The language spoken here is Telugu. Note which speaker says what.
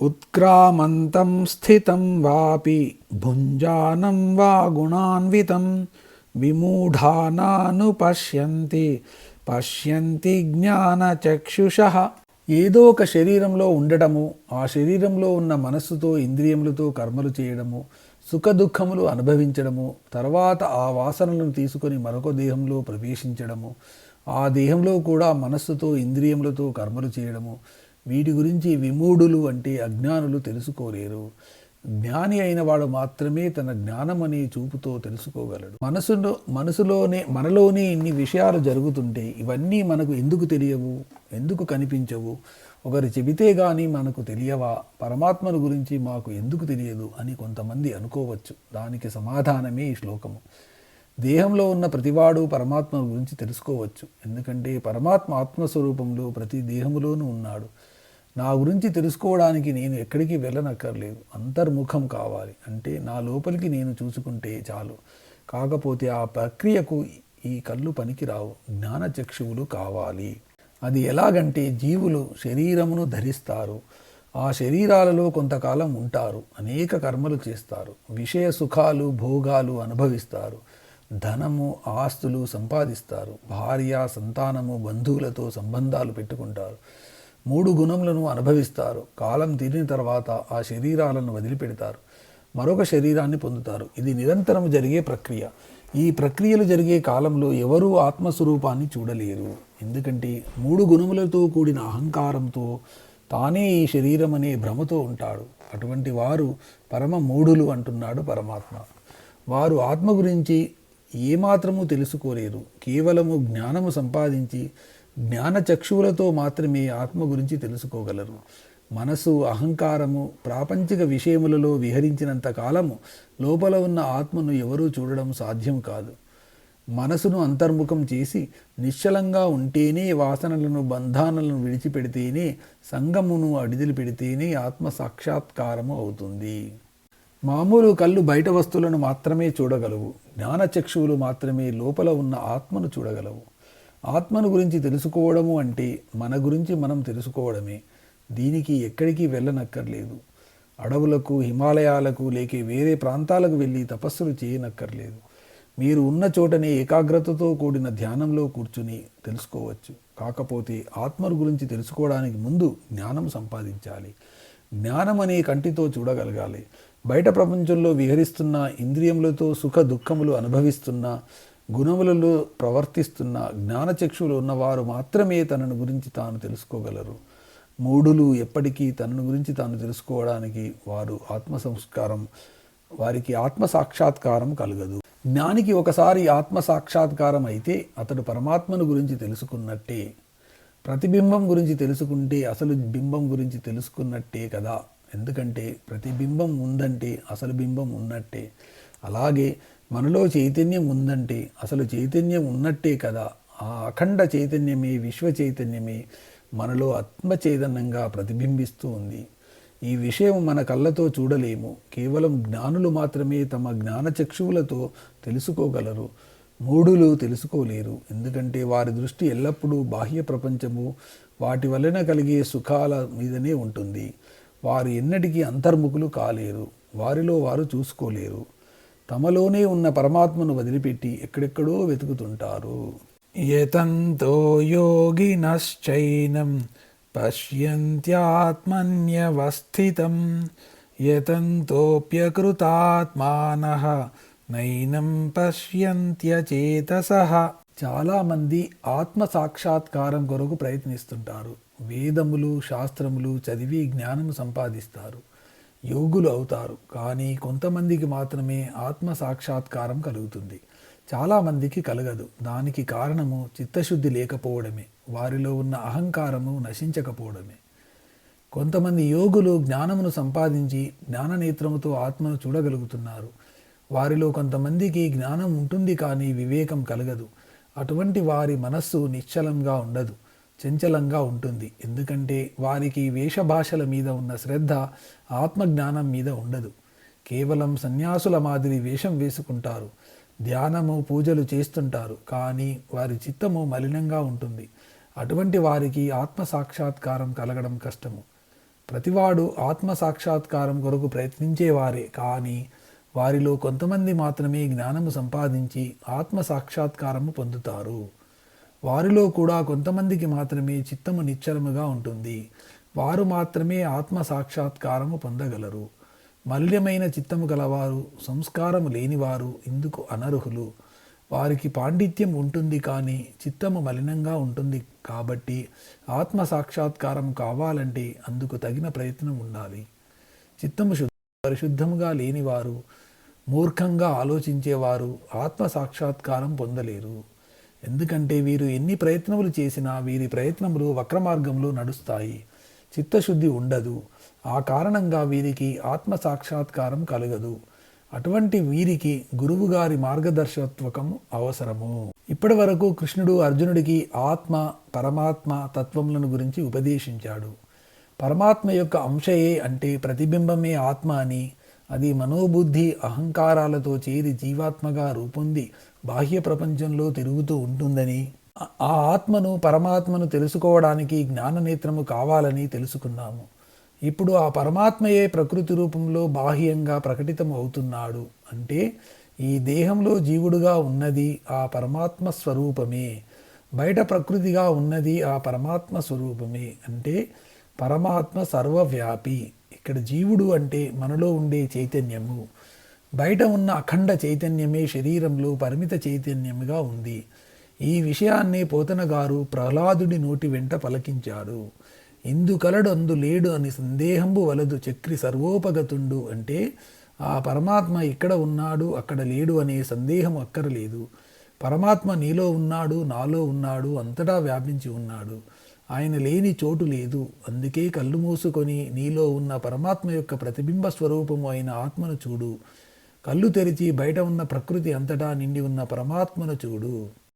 Speaker 1: ఉత్క్రామంతం స్థితం వాపి భుంజానం వా గుణాన్వితం విమూఢానాను పశ్యంతి పశ్యంతి జ్ఞాన చక్షుష ఏదో ఒక శరీరంలో ఉండటము ఆ శరీరంలో ఉన్న మనస్సుతో ఇంద్రియములతో కర్మలు చేయడము సుఖదుఖములు అనుభవించడము తర్వాత ఆ వాసనలను తీసుకొని మరొక దేహంలో ప్రవేశించడము ఆ దేహంలో కూడా మనస్సుతో ఇంద్రియములతో కర్మలు చేయడము వీటి గురించి విమూఢులు అంటే అజ్ఞానులు తెలుసుకోలేరు. జ్ఞాని అయిన వాడు మాత్రమే తన జ్ఞానం అనే చూపుతో తెలుసుకోగలడు. మనసులో మనసులోనే మనలోనే ఇన్ని విషయాలు జరుగుతుంటే ఇవన్నీ మనకు ఎందుకు తెలియవు? ఎందుకు కనిపించవు? ఒకరు చెబితే కానీ మనకు తెలియవా? పరమాత్మను గురించి మాకు ఎందుకు తెలియదు? అని కొంతమంది అనుకోవచ్చు. దానికి సమాధానమే ఈ శ్లోకము. దేహంలో ఉన్న ప్రతివాడు పరమాత్మ గురించి తెలుసుకోవచ్చు. ఎందుకంటే పరమాత్మ ఆత్మస్వరూపంలో ప్రతి దేహములోనూ ఉన్నాడు. నా గురించి తెలుసుకోవడానికి నేను ఎక్కడికి వెళ్ళనక్కర్లేదు. అంతర్ముఖం కావాలి. అంటే నా లోపలికి నేను చూసుకుంటే చాలు. కాకపోతే ఆ ప్రక్రియకు ఈ కళ్ళు పనికిరావు. జ్ఞానచక్షువులు కావాలి. అది ఎలాగంటే జీవులు శరీరమును ధరిస్తారు. ఆ శరీరాలలో కొంతకాలం ఉంటారు. అనేక కర్మలు చేస్తారు. విషయ సుఖాలు భోగాలు అనుభవిస్తారు. ధనము ఆస్తులు సంపాదిస్తారు. భార్య సంతానము బంధువులతో సంబంధాలు పెట్టుకుంటారు. మూడు గుణములను అనుభవిస్తారు. కాలం తీరిన తర్వాత ఆ శరీరాలను వదిలిపెడతారు. మరొక శరీరాన్ని పొందుతారు. ఇది నిరంతరం జరిగే ప్రక్రియ. ఈ ప్రక్రియలు జరిగే కాలంలో ఎవరూ ఆత్మస్వరూపాన్ని చూడలేరు. ఎందుకంటే మూడు గుణములతో కూడిన అహంకారంతో తానే ఈ శరీరం అనే భ్రమతో ఉంటాడు. అటువంటి వారు పరమ మూఢులు అంటున్నాడు పరమాత్మ. వారు ఆత్మ గురించి ఏమాత్రము తెలుసుకోలేరు కేవలము జ్ఞానము సంపాదించి జ్ఞానచక్షువులతో మాత్రమే ఆత్మ గురించి తెలుసుకోగలరు. మనసు అహంకారము ప్రాపంచిక విషయములలో విహరించినంత కాలము లోపల ఉన్న ఆత్మను ఎవరూ చూడడం సాధ్యం కాదు. మనసును అంతర్ముఖం చేసి నిశ్చలంగా ఉంటేనే వాసనలను బంధాలను విడిచిపెడితేనే సంగమును అడిదిలి పెడితేనే ఆత్మ సాక్షాత్కారము అవుతుంది. మామూలు కళ్ళు బయట వస్తువులను మాత్రమే చూడగలవు. జ్ఞానచక్షువులు మాత్రమే లోపల ఉన్న ఆత్మను చూడగలవు. ఆత్మను గురించి తెలుసుకోవడము అంటే మన గురించి మనం తెలుసుకోవడమే. దీనికి ఎక్కడికి వెళ్ళనక్కర్లేదు. అడవులకు హిమాలయాలకు లేక వేరే ప్రాంతాలకు వెళ్ళి తపస్సులు చేయనక్కర్లేదు. మీరు ఉన్న చోటనే ఏకాగ్రతతో కూడిన ధ్యానంలో కూర్చుని తెలుసుకోవచ్చు. కాకపోతే ఆత్మను గురించి తెలుసుకోవడానికి ముందు జ్ఞానం సంపాదించాలి. జ్ఞానం అనే కంటితో చూడగలగాలి. బయట ప్రపంచంలో విహరిస్తున్న ఇంద్రియములతో సుఖ దుఃఖములు అనుభవిస్తున్న గుణములలో ప్రవర్తిస్తున్న జ్ఞానచక్షులు ఉన్నవారు మాత్రమే తనను గురించి తాను తెలుసుకోగలరు. మూఢులు ఎప్పటికీ తనను గురించి తాను తెలుసుకోవడానికి వారు ఆత్మ సంస్కారం వారికి ఆత్మ సాక్షాత్కారం కలగదు. జ్ఞానికి ఒకసారి ఆత్మ సాక్షాత్కారం అయితే అతడు పరమాత్మను గురించి తెలుసుకున్నట్టే ప్రతిబింబం గురించి తెలుసుకుంటే అసలు బింబం గురించి తెలుసుకున్నట్టే కదా. ఎందుకంటే ప్రతిబింబం ఉందంటే అసలు బింబం ఉన్నట్టే. అలాగే మనలో చైతన్యం ఉందంటే అసలు చైతన్యం ఉన్నట్టే కదా. ఆ అఖండ చైతన్యమే విశ్వ చైతన్యమే మనలో ఆత్మచైతన్యంగా ప్రతిబింబిస్తూ ఉంది. ఈ విషయం మన కళ్ళతో చూడలేము. కేవలం జ్ఞానులు మాత్రమే తమ జ్ఞానచక్షువులతో తెలుసుకోగలరు. మూఢులు తెలుసుకోలేరు. ఎందుకంటే వారి దృష్టి ఎల్లప్పుడూ బాహ్య ప్రపంచము వాటి వలన కలిగే సుఖాల మీదనే ఉంటుంది. వారు ఎన్నటికీ అంతర్ముఖులు కాలేరు. వారిలో వారు చూసుకోలేరు. తమలోనే ఉన్న పరమాత్మను వదిలిపెట్టి ఎక్కడెక్కడో వెతుకుతుంటారు. యతంతో యోగినశ్చైనం పశ్యంత్యాత్మన్యవస్థితం యతంతోప్యకృతాత్మానః నైనం పశ్యంత్యచేతస. చాలామంది ఆత్మ సాక్షాత్కారం కొరకు ప్రయత్నిస్తుంటారు. వేదములు శాస్త్రములు చదివి జ్ఞానం సంపాదిస్తారు. యోగులు అవుతారు. కానీ కొంతమందికి మాత్రమే ఆత్మ సాక్షాత్కారం కలుగుతుంది. చాలామందికి కలగదు. దానికి కారణము చిత్తశుద్ధి లేకపోవడమే. వారిలో ఉన్న అహంకారము నశించకపోవడమే. కొంతమంది యోగులు జ్ఞానమును సంపాదించి జ్ఞాననేత్రముతో ఆత్మను చూడగలుగుతున్నారు. వారిలో కొంతమందికి జ్ఞానం ఉంటుంది కానీ వివేకం కలగదు. అటువంటి వారి మనస్సు నిశ్చలంగా ఉండదు. చంచలంగా ఉంటుంది. ఎందుకంటే వారికి వేషభాషల మీద ఉన్న శ్రద్ధ ఆత్మజ్ఞానం మీద ఉండదు. కేవలం సన్యాసుల మాదిరి వేషం వేసుకుంటారు. ధ్యానము పూజలు చేస్తుంటారు. కానీ వారి చిత్తము మలినంగా ఉంటుంది. అటువంటి వారికి ఆత్మ సాక్షాత్కారం కలగడం కష్టము. ప్రతివాడు ఆత్మ సాక్షాత్కారం కొరకు ప్రయత్నించేవారే. కానీ వారిలో కొంతమంది మాత్రమే జ్ఞానము సంపాదించి ఆత్మ సాక్షాత్కారము పొందుతారు. వారిలో కూడా కొంతమందికి మాత్రమే చిత్తము నిశ్చలముగా ఉంటుంది. వారు మాత్రమే ఆత్మ సాక్షాత్కారము పొందగలరు. మల్యమైన చిత్తము గలవారు సంస్కారము లేనివారు ఇందుకు అనర్హులు. వారికి పాండిత్యం ఉంటుంది కానీ చిత్తము మలినంగా ఉంటుంది కాబట్టి ఆత్మ సాక్షాత్కారం కావాలంటే అందుకు తగిన ప్రయత్నం ఉండాలి. చిత్తము శుద్ధ పరిశుద్ధముగా లేనివారు మూర్ఖంగా ఆలోచించేవారు ఆత్మ సాక్షాత్కారం పొందలేరు. ఎందుకంటే వీరు ఎన్ని ప్రయత్నములు చేసినా వీరి ప్రయత్నములు వక్రమార్గంలో నడుస్తాయి. చిత్తశుద్ధి ఉండదు. ఆ కారణంగా వీరికి ఆత్మ సాక్షాత్కారం కలగదు. అటువంటి వీరికి గురువుగారి మార్గదర్శకత్వకం అవసరము. ఇప్పటి వరకు కృష్ణుడు అర్జునుడికి ఆత్మ పరమాత్మ తత్వములను గురించి ఉపదేశించాడు. పరమాత్మ యొక్క అంశయే అంటే ప్రతిబింబమే ఆత్మ అని అది మనోబుద్ధి అహంకారాలతో చేరి జీవాత్మగా రూపొంది బాహ్య ప్రపంచంలో తిరుగుతూ ఉంటుందని ఆ- ఆత్మను పరమాత్మను తెలుసుకోవడానికి జ్ఞాననేత్రము కావాలని తెలుసుకున్నాము. ఇప్పుడు ఆ పరమాత్మయే ప్రకృతి రూపంలో బాహ్యంగా ప్రకటితం అవుతున్నాడు అంటే ఈ దేహంలో జీవుడుగా ఉన్నది ఆ పరమాత్మ స్వరూపమే. బయట ప్రకృతిగా ఉన్నది ఆ పరమాత్మ స్వరూపమే. అంటే పరమాత్మ సర్వవ్యాపి. ఇక్కడ జీవుడు అంటే మనలో ఉండే చైతన్యము. బయట ఉన్న అఖండ చైతన్యమే శరీరంలో పరిమిత చైతన్యముగా ఉంది. ఈ విషయాన్నే పోతన గారు ప్రహ్లాదుడి నోటి వెంట పలకించాడు ఇందు కలడు అందు లేడు అని సందేహంబు వలదు చక్రి సర్వోపగతుండు అంటే ఆ పరమాత్మ ఇక్కడ ఉన్నాడు అక్కడ లేడు అనే సందేహం అక్కరలేదు. పరమాత్మ నీలో ఉన్నాడు నాలో ఉన్నాడు అంతటా వ్యాపించి ఉన్నాడు. ఆయన లేని చోటు లేదు. అందుకే కళ్ళు మూసుకొని నీలో ఉన్న పరమాత్మ యొక్క ప్రతిబింబ స్వరూపము అయిన ఆత్మను చూడు. కళ్ళు తెరిచి బయట ఉన్న ప్రకృతి అంతటా నిండి ఉన్న పరమాత్మను చూడు.